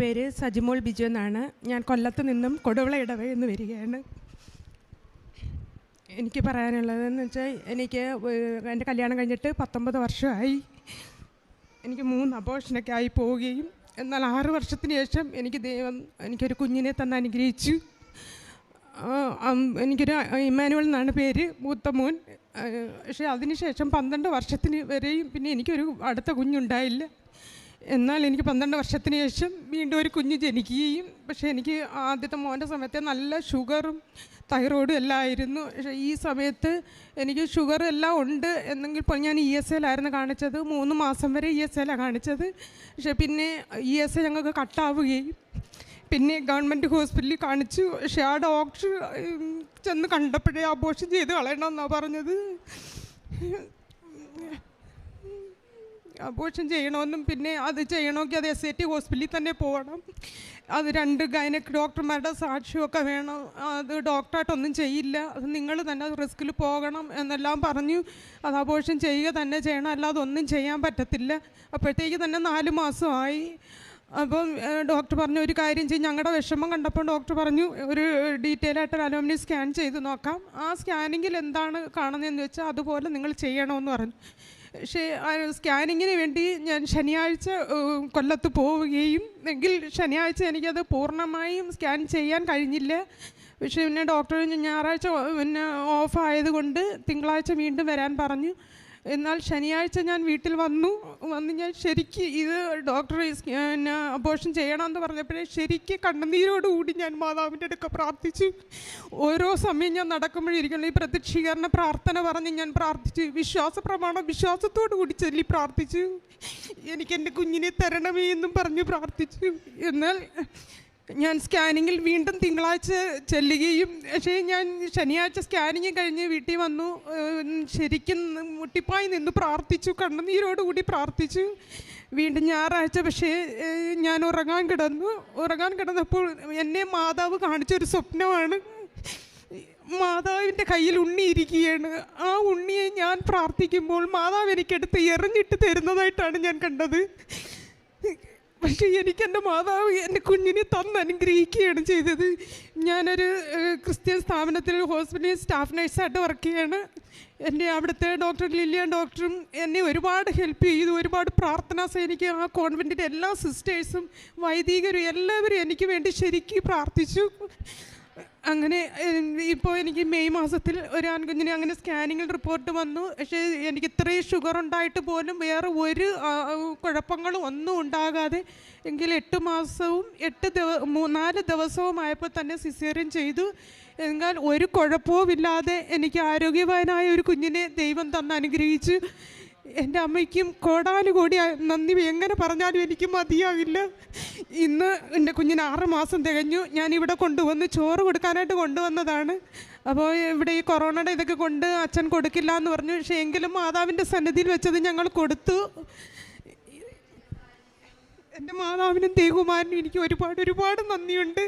പേര് സജിമോൾ ബിജു എന്നാണ്. ഞാൻ കൊല്ലത്ത് നിന്നും കൊടുവള ഇടവ നിന്ന് വരികയാണ്. എനിക്ക് പറയാനുള്ളതെന്ന് വെച്ചാൽ എനിക്ക് എന്റെ കല്യാണം കഴിഞ്ഞിട്ട് പത്തൊമ്പത് വർഷമായി. എനിക്ക് മൂന്ന് അബോഷനൊക്കെ ആയി പോവുകയും എന്നാൽ ആറ് വർഷത്തിന് ശേഷം എനിക്ക് ദൈവം എനിക്കൊരു കുഞ്ഞിനെ തന്നെ അനുഗ്രഹിച്ചു. എനിക്കൊരു ഇമ്മാനുവൽ എന്നാണ് പേര് മൂത്ത മോൻ. പക്ഷേ അതിനുശേഷം പന്ത്രണ്ട് വർഷത്തിന് വരെയും പിന്നെ എനിക്കൊരു അടുത്ത കുഞ്ഞുണ്ടായില്ല. എന്നാൽ എനിക്ക് പന്ത്രണ്ട് വർഷത്തിന് ശേഷം വീണ്ടും ഒരു കുഞ്ഞ് ജനിക്കുകയും പക്ഷേ എനിക്ക് ആദ്യത്തെ മോന്റെ സമയത്ത് നല്ല ഷുഗറും തൈറോയിഡും എല്ലാം ആയിരുന്നു. പക്ഷേ ഈ സമയത്ത് എനിക്ക് ഷുഗർ എല്ലാം ഉണ്ട് എന്നെങ്കിൽ ഇപ്പോൾ ഞാൻ ഇ എസ് എയിലായിരുന്നു കാണിച്ചത്. മൂന്ന് മാസം വരെ ഇ എസ് എയിലാണ് കാണിച്ചത്. പക്ഷേ പിന്നെ ഇ എസ് എ ഞങ്ങൾക്ക് കട്ടാവുകയും പിന്നെ ഗവൺമെന്റ് ഹോസ്പിറ്റലിൽ കാണിച്ചു. പക്ഷേ ആ ഡോക്ടർ ചെന്ന് കണ്ടപ്പോഴേ അബോഷൻ ചെയ്ത് കളയണമെന്നാണ് പറഞ്ഞത്. അബോഷൻ ചെയ്യണമെന്നും പിന്നെ അത് ചെയ്യണമെങ്കിൽ അത് എസ് ഐ ടി ഹോസ്പിറ്റലിൽ തന്നെ പോകണം അത് രണ്ട് ഗൈനക് ഡോക്ടർമാരുടെ സാക്ഷ്യമൊക്കെ വേണം. അത് ഡോക്ടറായിട്ടൊന്നും ചെയ്യില്ല. അത് നിങ്ങൾ തന്നെ റിസ്കിൽ പോകണം എന്നെല്ലാം പറഞ്ഞു. അത് അബോർഷൻ ചെയ്യുക തന്നെ ചെയ്യണം. അല്ലാതെ ഒന്നും ചെയ്യാൻ പറ്റത്തില്ല. അപ്പോഴത്തേക്ക് തന്നെ നാല് മാസമായി. അപ്പം ഡോക്ടർ പറഞ്ഞു ഒരു കാര്യം ചെയ്യും. ഞങ്ങളുടെ വിഷമം കണ്ടപ്പോൾ ഡോക്ടർ പറഞ്ഞു ഒരു ഡീറ്റെയിൽ ആയിട്ട് അലോമിനി സ്കാൻ ചെയ്ത് നോക്കാം. ആ സ്കാനിങ്ങിൽ എന്താണ് കാണുന്നതെന്ന് വെച്ചാൽ അതുപോലെ നിങ്ങൾ ചെയ്യണമെന്ന് പറഞ്ഞു. പക്ഷേ സ്കാനിങ്ങിന് വേണ്ടി ഞാൻ ശനിയാഴ്ച കൊല്ലത്ത് പോവുകയും എങ്കിൽ ശനിയാഴ്ച എനിക്കത് പൂർണമായും സ്കാൻ ചെയ്യാൻ കഴിഞ്ഞില്ല. പക്ഷേ പിന്നെ ഡോക്ടർ ഞായറാഴ്ച പിന്നെ ഓഫ് ആയതുകൊണ്ട് തിങ്കളാഴ്ച വീണ്ടും വരാൻ പറഞ്ഞു. എന്നാൽ ശനിയാഴ്ച ഞാൻ വീട്ടിൽ വന്നു. വന്ന് ഞാൻ ശരിക്ക് ഇത് ഡോക്ടർ പിന്നെ അബോഷൻ ചെയ്യണമെന്ന് പറഞ്ഞപ്പോഴേ ശരിക്ക് കണ്ണുനീരോടുകൂടി ഞാൻ മാതാവിന്റെ അടുക്ക പ്രാർത്ഥിച്ചു. ഓരോ സമയം ഞാൻ നടക്കുമ്പോഴിരിക്കണം ഈ പ്രത്യക്ഷീകരണ പ്രാർത്ഥന പറഞ്ഞ് ഞാൻ പ്രാർത്ഥിച്ചു. വിശ്വാസ പ്രമാണം വിശ്വാസത്തോടു കൂടി ചൊല്ലി പ്രാർത്ഥിച്ചു. എനിക്ക് എന്റെ കുഞ്ഞിനെ തരണമേ എന്നും പറഞ്ഞു പ്രാർത്ഥിച്ചു. എന്നാൽ ഞാൻ സ്കാനിങ്ങിൽ വീണ്ടും തിങ്കളാഴ്ച ചെല്ലുകയും പക്ഷേ ഞാൻ ശനിയാഴ്ച സ്കാനിങ് കഴിഞ്ഞ് വീട്ടിൽ വന്നു. ശരിക്കും മുട്ടിപ്പായി നിന്ന് പ്രാർത്ഥിച്ചു കണ്ണുനീരോടുകൂടി പ്രാർത്ഥിച്ചു. വീണ്ടും ഞായറാഴ്ച പക്ഷേ ഞാൻ ഉറങ്ങാൻ കിടന്നു. ഉറങ്ങാൻ കിടന്നപ്പോൾ എന്നെ മാതാവ് കാണിച്ചൊരു സ്വപ്നമാണ്. മാതാവിന്റെ കയ്യിൽ ഉണ്ണി ഇരിക്കുകയാണ് ആ ഉണ്ണിയെ ഞാൻ പ്രാർത്ഥിക്കുമ്പോൾ മാതാവ് എനിക്കെടുത്ത് എറിഞ്ഞിട്ട് തരുന്നതായിട്ടാണ് ഞാൻ കണ്ടത്. പക്ഷേ എനിക്ക് എന്റെ മാതാവ് എന്റെ കുഞ്ഞിനെ തന്ന് അനുഗ്രഹിക്കുകയാണ് ചെയ്തത്. ഞാനൊരു ക്രിസ്ത്യൻ സ്ഥാപനത്തിൽ ഹോസ്പിറ്റലിൽ സ്റ്റാഫ് നഴ്സായിട്ട് വർക്ക് ചെയ്യാണ്. എന്റെ അവിടുത്തെ ഡോക്ടർ ലില്ലിയ ഡോക്ടറും എന്നെ ഒരുപാട് ഹെൽപ്പ് ചെയ്തു ഒരുപാട് പ്രാർത്ഥന സൈനിക്ക് ആ കോൺവെന്റിന്റെ എല്ലാ സിസ്റ്റേഴ്സും വൈദികരും എല്ലാവരും എനിക്ക് വേണ്ടി ശരിക്കും പ്രാർത്ഥിച്ചു. അങ്ങനെ ഇപ്പോൾ എനിക്ക് മെയ് മാസത്തിൽ ഒരു ആൺകുഞ്ഞിന് അങ്ങനെ സ്കാനിങ്ങിൽ റിപ്പോർട്ട് വന്നു. പക്ഷേ എനിക്ക് ഇത്രയും ഷുഗർ ഉണ്ടായിട്ട് പോലും വേറെ ഒരു കുഴപ്പങ്ങളും ഒന്നും ഉണ്ടാകാതെ എങ്കിൽ എട്ട് മാസവും എട്ട് ദിവ നാല് ദിവസവും ആയപ്പോൾ തന്നെ സിസേറിയൻ ചെയ്തു. എന്നാൽ ഒരു കുഴപ്പവുമില്ലാതെ എനിക്ക് ആരോഗ്യവാനായ ഒരു കുഞ്ഞിനെ ദൈവം തന്ന് അനുഗ്രഹിച്ചു. എന്റെ അമ്മയ്ക്കും കോടാനുകോടി കൂടി നന്ദി. എങ്ങനെ പറഞ്ഞാലും എനിക്ക് മതിയാവില്ല. ഇന്ന് എന്റെ കുഞ്ഞിന് ആറ് മാസം തികഞ്ഞു. ഞാൻ ഇവിടെ കൊണ്ടുവന്ന് ചോറ് കൊടുക്കാനായിട്ട് കൊണ്ടുവന്നതാണ്. അപ്പോൾ ഇവിടെ ഈ കൊറോണയുടെ ഇതൊക്കെ കൊണ്ട് അച്ഛൻ കൊടുക്കില്ല എന്ന് പറഞ്ഞു. പക്ഷേ എങ്കിലും മാതാവിന്റെ സന്നിധിയിൽ വെച്ചത് ഞങ്ങൾ കൊടുത്തു. എന്റെ മാതാവിനും ദേവകുമാരനും എനിക്ക് ഒരുപാട് ഒരുപാട് നന്ദിയുണ്ട്.